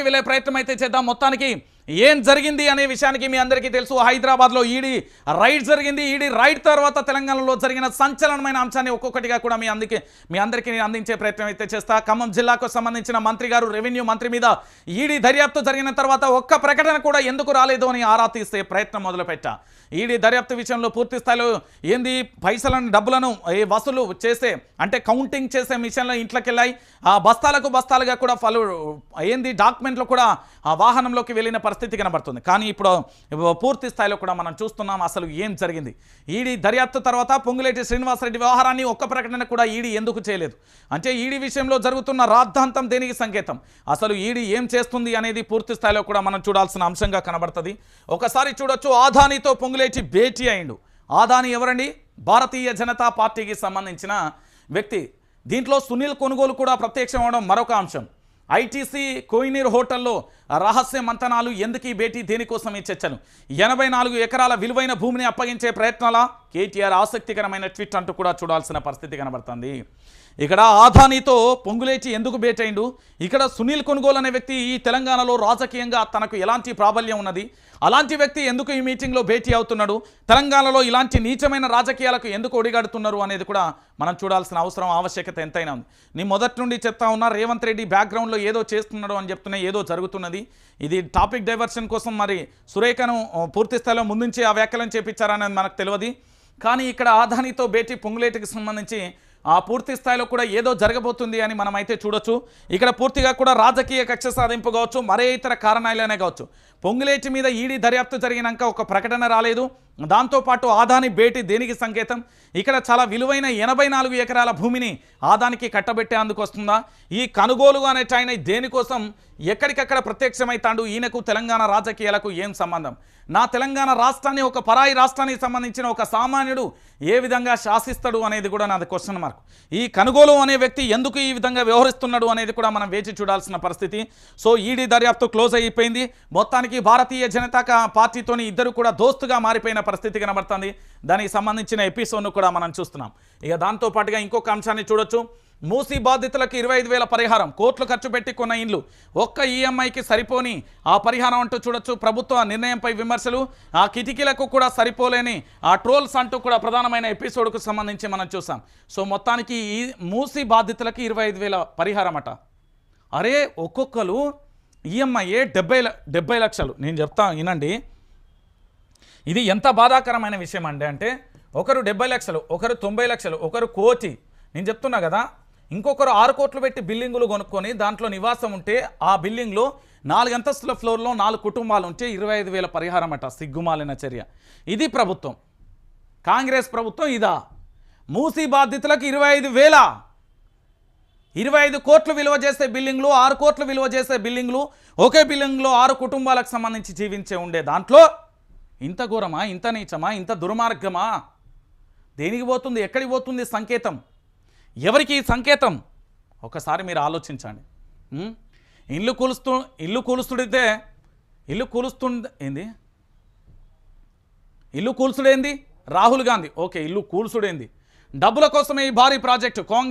లోకి వెళ్ళే ప్రయత్నం అయితే చేద్దాం. మొత్తానికి ఏం జరిగింది అనే విషయానికి మీ అందరికీ తెలుసు. హైదరాబాద్లో ఈడీ రైడ్ జరిగింది. ఈడీ రైడ్ తర్వాత తెలంగాణలో జరిగిన సంచలనమైన అంశాన్ని ఒక్కొక్కటిగా కూడా మీ అందుకే మీ అందరికీ నేను అందించే ప్రయత్నం అయితే చేస్తా. ఖమ్మం జిల్లాకు సంబంధించిన మంత్రి గారు రెవెన్యూ మంత్రి మీద ఈడీ దర్యాప్తు జరిగిన తర్వాత ఒక్క ప్రకటన కూడా ఎందుకు రాలేదు అని ఆరా తీస్తే ప్రయత్నం మొదలుపెట్టా. ఈడీ దర్యాప్తు విషయంలో పూర్తి స్థాయిలో ఏంది? పైసలను డబ్బులను వసూలు చేసే అంటే కౌంటింగ్ చేసే మిషన్లు ఇంట్లోకి వెళ్ళాయి ఆ బస్తాలకు బస్తాలుగా కూడా పలు ఏంది? డాక్యుమెంట్లు కూడా ఆ వాహనంలోకి వెళ్ళిన పరిస్థితి కనబడుతుంది. కానీ ఇప్పుడు పూర్తి స్థాయిలో కూడా మనం చూస్తున్నాం అసలు ఏం జరిగింది. ఈడీ దర్యాప్తు తర్వాత పొంగులేటి శ్రీనివాసరెడ్డి వ్యవహారాన్ని ఒక్క ప్రకటన కూడా ఈడీ ఎందుకు చేయలేదు? అంటే ఈడీ విషయంలో జరుగుతున్న రాద్ధాంతం దేనికి సంకేతం? అసలు ఈడీ ఏం చేస్తుంది అనేది పూర్తి స్థాయిలో కూడా మనం చూడాల్సిన అంశంగా కనబడుతుంది. ఒకసారి చూడొచ్చు ఆదానితో పొంగులేటి భేటీ అయిండు. ఆదాని ఎవరండి? భారతీయ జనతా పార్టీకి సంబంధించిన వ్యక్తి. దీంట్లో సునీల్ కొనుగోలు కూడా ప్రత్యక్షం అవడం మరొక అంశం. ఐటీసీ కోయినీర్ హోటల్లో రహస్య మంతనాలు ఎందుకు ఈ భేటీ దేనికోసం ఈ చర్చలు ఎనభై నాలుగు ఎకరాల విలువైన భూమిని అప్పగించే ప్రయత్నాల కేటీఆర్ ఆసక్తికరమైన ట్వీట్ అంటూ కూడా చూడాల్సిన పరిస్థితి కనబడుతుంది. ఇక్కడ ఆధానితో పొంగులేచి ఎందుకు భేటైండు? ఇక్కడ సునీల్ కొనుగోలు అనే వ్యక్తి ఈ తెలంగాణలో రాజకీయంగా తనకు ఎలాంటి ప్రాబల్యం ఉన్నది? అలాంటి వ్యక్తి ఎందుకు ఈ మీటింగ్లో భేటీ అవుతున్నాడు? తెలంగాణలో ఇలాంటి నీచమైన రాజకీయాలకు ఎందుకు ఒడిగడుతున్నారు అనేది కూడా మనం చూడాల్సిన అవసరం ఆవశ్యకత ఎంతైనా ఉంది. నేను మొదటి నుండి చెప్తా ఉన్నా రేవంత్ రెడ్డి బ్యాక్గ్రౌండ్లో ఏదో చేస్తున్నాడు అని చెప్తున్నా ఏదో జరుగుతున్నది ఇది టాపిక్ డైవర్షన్ కోసం మరి సురేఖను పూర్తి స్థాయిలో ముందుంచి ఆ వ్యాఖ్యలను చేపించారనేది మనకు తెలియదు. కానీ ఇక్కడ ఆదానితో భేటీ పొంగులేటికి సంబంధించి ఆ పూర్తి స్థాయిలో కూడా ఏదో జరగబోతుంది అని మనం అయితే చూడొచ్చు. ఇక్కడ పూర్తిగా కూడా రాజకీయ కక్ష సాధింపు కావచ్చు మరే ఇతర కారణాలనే కావచ్చు. పొంగులేటి మీద ఈడీ దర్యాప్తు జరిగినాక ఒక ప్రకటన రాలేదు. దాంతోపాటు ఆదాని భేటీ దేనికి సంకేతం? ఇక్కడ చాలా విలువైన ఎనభై నాలుగు ఎకరాల భూమిని ఆదానికి కట్టబెట్టేందుకు వస్తుందా? ఈ కనుగోలు అనేట ఆయన దేనికోసం ఎక్కడికక్కడ ప్రత్యక్షమైతాడు? ఈయనకు తెలంగాణ రాజకీయాలకు ఏం సంబంధం? నా తెలంగాణ రాష్ట్రాన్ని ఒక పరాయి రాష్ట్రానికి సంబంధించిన ఒక సామాన్యుడు ఏ విధంగా శాసిస్తాడు అనేది కూడా నాది క్వశ్చన్ మార్క్ ఈ కనుగోలు అనే వ్యక్తి ఎందుకు ఈ విధంగా వ్యవహరిస్తున్నాడు అనేది కూడా మనం వేచి చూడాల్సిన పరిస్థితి. సో ఈడీ దర్యాప్తు క్లోజ్ అయిపోయింది. మొత్తానికి భారతీయ జనతా పార్టీతోని ఇద్దరు కూడా దోస్తుగా మారిపోయిన పరిస్థితి కనబడుతుంది. దానికి సంబంధించిన ఎపిసోడ్ను కూడా మనం చూస్తున్నాం. ఇక దాంతో పాటుగా ఇంకొక అంశాన్ని చూడొచ్చు. మూసీ బాధితులకు ఇరవై ఐదు వేల పరిహారం కోట్లు ఖర్చు పెట్టి కొన్న ఇండ్లు. ఒక్క ఈఎంఐకి సరిపోని ఆ పరిహారం అంటూ చూడొచ్చు. ప్రభుత్వ నిర్ణయంపై విమర్శలు. ఆ కిటికీలకు కూడా సరిపోలేని ఆ ట్రోల్స్ అంటూ కూడా ప్రధానమైన ఎపిసోడ్కు సంబంధించి మనం చూసాం. సో మొత్తానికి ఈ మూసీ బాధితులకి ఇరవై ఐదు వేల పరిహారం అట. అరే ఒక్కొక్కరు ఈఎంఐఏ డెబ్బై ల- డెబ్బై లక్షలు. నేను చెప్తా వినండి. ఇది ఎంత బాధాకరమైన విషయం అండి అంటే ఒకరు డెబ్బై లక్షలు ఒకరు తొంభై లక్షలు ఒకరు కోటి. నేను చెప్తున్నా కదా ఇంకొకరు ఆరు కోట్లు పెట్టి బిల్డింగులు కొనుక్కొని దాంట్లో నివాసం ఉంటే ఆ బిల్డింగ్లో నాలుగు అంతస్తుల ఫ్లోర్లో నాలుగు కుటుంబాలు ఉంటే ఇరవై ఐదు వేల పరిహారం అట సిగ్గుమాలిన చర్య. ఇది ప్రభుత్వం. కాంగ్రెస్ ప్రభుత్వం ఇదా. మూసీ బాధితులకు ఇరవై ఐదు వేల. ఇరవై ఐదు కోట్లు విలువ చేసే బిల్డింగ్లు ఆరు కోట్లు విలువ చేసే బిల్డింగ్లు ఒకే బిల్డింగ్లో ఆరు కుటుంబాలకు సంబంధించి జీవించే ఉండే దాంట్లో ఇంత ఘోరమా ఇంత నీచమా ఇంత దుర్మార్గమా? దేనికి పోతుంది ఎక్కడికి పోతుంది సంకేతం? ఎవరికి ఈ సంకేతం? ఒకసారి మీరు ఆలోచించండి. ఇల్లు కూలుస్తూ ఇల్లు కూలుస్తుడితే ఇల్లు కూలుస్తుండ ఏంది? ఇల్లు కూల్చుడేంది? రాహుల్ గాంధీ. ఓకే ఇల్లు కూల్చుడేంది. డబ్బుల కోసమే ఈ భారీ ప్రాజెక్టు. కాంగ్రెస్